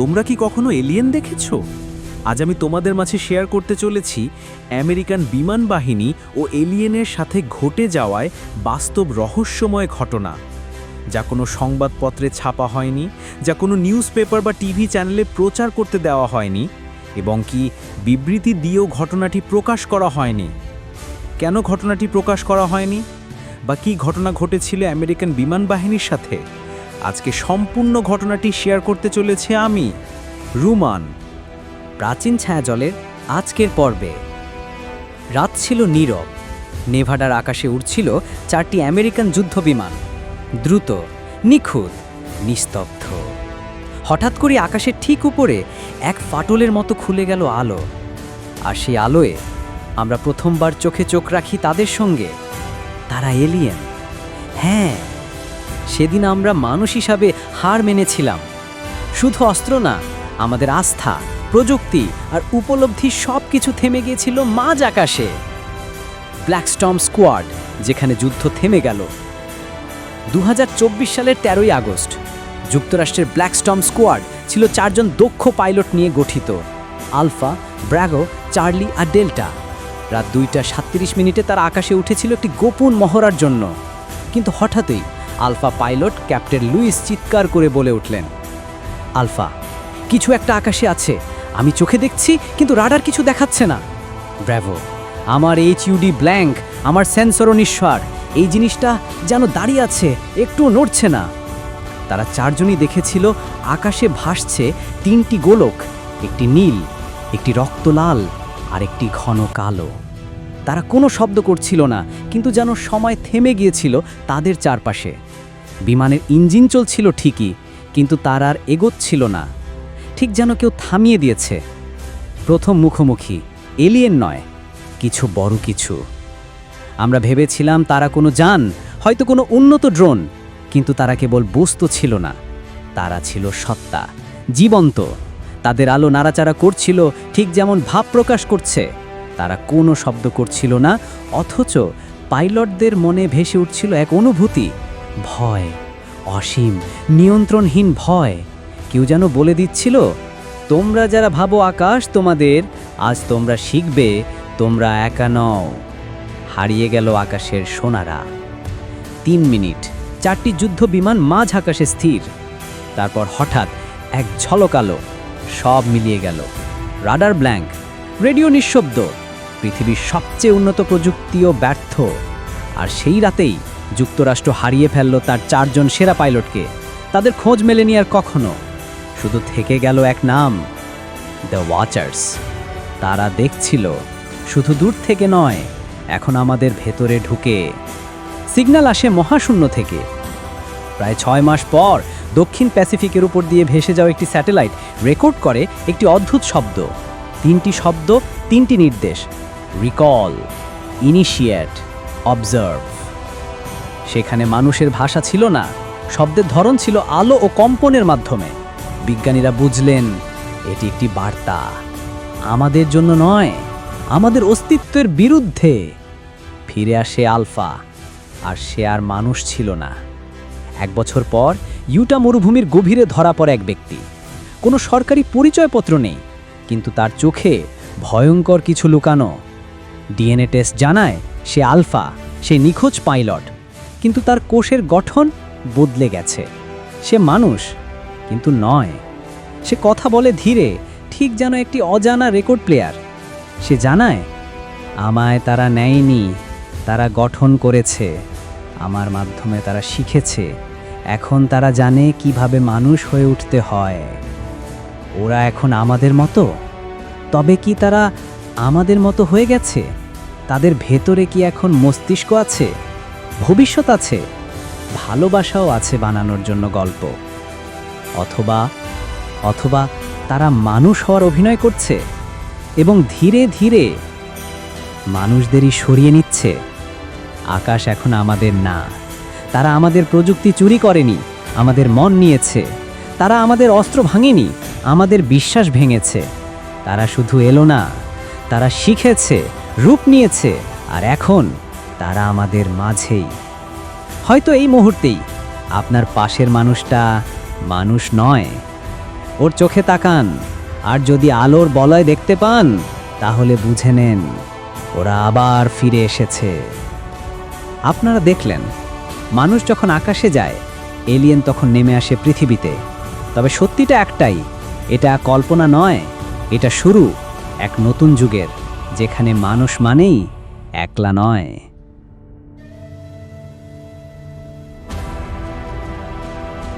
তোমরা কি কখনো এলিয়েন দেখেছ? আজ আমি তোমাদের মাঝে শেয়ার করতে চলেছি আমেরিকান বিমান বাহিনী ও এলিয়েনের সাথে ঘটে যাওয়ায় বাস্তব রহস্যময় ঘটনা। যা কোনো সংবাদপত্রে ছাপা হয়নি, যা কোনো নিউজ পেপার বা টিভি চ্যানেলে প্রচার করতে দেওয়া হয়নি এবং কি বিবৃতি দিয়েও ঘটনাটি প্রকাশ করা হয়নি। কেন ঘটনাটি প্রকাশ করা হয়নি? বা কী ঘটনা ঘটেছিল আমেরিকান বিমান বাহিনীর সাথে? আজকে সম্পূর্ণ ঘটনাটি শেয়ার করতে চলেছে আমি, রুমান। প্রাচীন ছায়াজলের আজকের পর্বে। রাত ছিল নীরব। নেভাডার আকাশে উড়ছিল চারটি আমেরিকান যুদ্ধবিমান। দ্রুত, নিখুঁত, নিস্তব্ধ। হঠাৎ করে আকাশের ঠিক উপরে এক ফাটলের মতো খুলে গেল আলো। আর সেই আলোয় আমরা প্রথমবার চোখে চোখ রাখি তাদের সঙ্গে। তারা এলিয়েন। হ্যাঁ সেদিন আমরা মানুষ হিসাবে হার মেনেছিলাম। শুধু অস্ত্র না, আমাদের আস্থা, প্রযুক্তি আর উপলব্ধি সব কিছু থেমে গিয়েছিল মাঝ আকাশে। ব্ল্যাকস্টম স্কোয়াড যেখানে যুদ্ধ থেমে গেল। দু হাজার চব্বিশ সালের তেরোই আগস্ট, যুক্তরাষ্ট্রের ব্ল্যাকস্টম স্কোয়াড ছিল চারজন দক্ষ পাইলট নিয়ে গঠিত। আলফা ব্র্যাগো চার্লি আর ডেল্টা রাত দুইটা সাতত্রিশ মিনিটে তারা আকাশে উঠেছিল একটি গোপন মহড়ার জন্য। কিন্তু হঠাৎই আলফা পাইলট ক্যাপ্টেন লুইস চিৎকার করে বলে উঠলেন, আলফা, কিছু একটা আকাশে আছে। আমি চোখে দেখছি, কিন্তু রাডার কিছু দেখাচ্ছে না। ব্র্যাভো, আমার এইচ ইউডি ব্ল্যাঙ্ক, আমার সেন্সরও নিঃস্বার। এই জিনিসটা যেন দাঁড়িয়ে আছে একটু নড়ছে না। তারা চারজনই দেখেছিল আকাশে ভাসছে তিনটি গোলক, একটি নীল, একটি রক্তলাল আর একটি ঘন কালো। তারা কোনো শব্দ করছিল না, কিন্তু যেন সময় থেমে গিয়েছিল তাদের চারপাশে। বিমানের ইঞ্জিন চলছিল ঠিকই, কিন্তু তার আর এগোচ্ছিল না। ঠিক যেন কেউ থামিয়ে দিয়েছে। প্রথম মুখোমুখি, এলিয়েন নয়, কিছু বড় কিছু। আমরা ভেবেছিলাম তারা কোনো যান, হয়তো কোনো উন্নত ড্রোন, কিন্তু তারা কেবল বস্তু ছিল না। তারা ছিল সত্তা, জীবন্ত। তাদের আলো নাড়াচাড়া করছিল, ঠিক যেমন ভাব প্রকাশ করছে। তারা কোনো শব্দ করছিল না, অথচ পাইলটদের মনে ভেসে উঠছিল এক অনুভূতি। ভয়, অসীম, নিয়ন্ত্রণহীন ভয়। কেউ যেন বলে দিচ্ছিল, তোমরা যারা ভাবো আকাশ, তোমাদের আজ তোমরা শিখবে, তোমরা একা নও। হারিয়ে গেল আকাশের সোনারা। তিন মিনিট, চারটি যুদ্ধ বিমান মাঝ আকাশে স্থির। তারপর হঠাৎ এক ঝলক আলো, সব মিলিয়ে গেল। রাডার ব্ল্যাঙ্ক, রেডিও নিঃশব্দ। পৃথিবীর সবচেয়ে উন্নত প্রযুক্তিও ব্যর্থ। আর সেই রাতেই যুক্তরাষ্ট্র হারিয়ে ফেলল তার চারজন সেরা পাইলটকে। তাদের খোঁজ মেলেনি আর কখনো। শুধু থেকে গেল এক নাম দ্য ওয়াচার্স তারা দেখছিল, শুধু দূর থেকে নয়, এখন আমাদের ভেতরে ঢুকে। সিগন্যাল আসে মহাশূন্য থেকে। প্রায় ছয় মাস পর দক্ষিণ প্যাসিফিকের উপর দিয়ে ভেসে যাওয়া একটি স্যাটেলাইট রেকর্ড করে একটি অদ্ভুত শব্দ। তিনটি শব্দ, তিনটি নির্দেশ। রিকল ইনিশিয়েট অবজার্ভ সেখানে মানুষের ভাষা ছিল না, শব্দের ধরন ছিল আলো ও কম্পনের মাধ্যমে। বিজ্ঞানীরা বুঝলেন, এটি একটি বার্তা। আমাদের জন্য নয়, আমাদের অস্তিত্বের বিরুদ্ধে। ফিরে আসে আলফা, আর সে আর মানুষ ছিল না। এক বছর পর, ইউটা মরুভূমির গভীরে ধরা পড়ে এক ব্যক্তি। কোনো সরকারি পরিচয়পত্র নেই, কিন্তু তার চোখে ভয়ঙ্কর কিছু লুকানো। ডিএনএ টেস্ট জানায়, সে আলফা, সে নিখোঁজ পাইলট। কিন্তু তার কোষের গঠন বদলে গেছে। সে মানুষ, কিন্তু নয়। সে কথা বলে ধীরে, ঠিক যেন একটি অজানা রেকর্ড প্লেয়ার। সে জানায়, আমায় তারা নেয়নি, তারা গঠন করেছে, আমার মাধ্যমে তারা শিখেছে, এখন তারা জানে কীভাবে মানুষ হয়ে উঠতে হয়। ওরা এখন আমাদের মতো? তবে কি তারা আমাদের মতো হয়ে গেছে? তাদের ভেতরে কি এখন মস্তিষ্ক আছে? ভবিষ্যৎ আছে, ভালোবাসাও আছে বানানোর জন্য গল্প। অথবা অথবা তারা মানুষ হওয়ার অভিনয় করছে এবং ধীরে ধীরে মানুষদেরই সরিয়ে নিচ্ছে। আকাশ এখন আমাদের না। তারা আমাদের প্রযুক্তি চুরি করেনি, আমাদের মন নিয়েছে। তারা আমাদের অস্ত্র ভাঙেনি, আমাদের বিশ্বাস ভেঙেছে। তারা শুধু এলো না, তারা শিখেছে, রূপ নিয়েছে। আর এখন তারা আমাদের মাঝেই। হয়তো এই মুহূর্তেই আপনার পাশের মানুষটা মানুষ নয়। ওর চোখে তাকান, আর যদি আলোর বলয় দেখতে পান, তাহলে বুঝে নেন ওরা আবার ফিরে এসেছে। আপনারা দেখলেন, মানুষ যখন আকাশে যায়, এলিয়েন তখন নেমে আসে পৃথিবীতে। তবে সত্যিটা একটাই, এটা কল্পনা নয়, এটা শুরু এক নতুন যুগের, যেখানে মানুষ মানেই একলা নয়।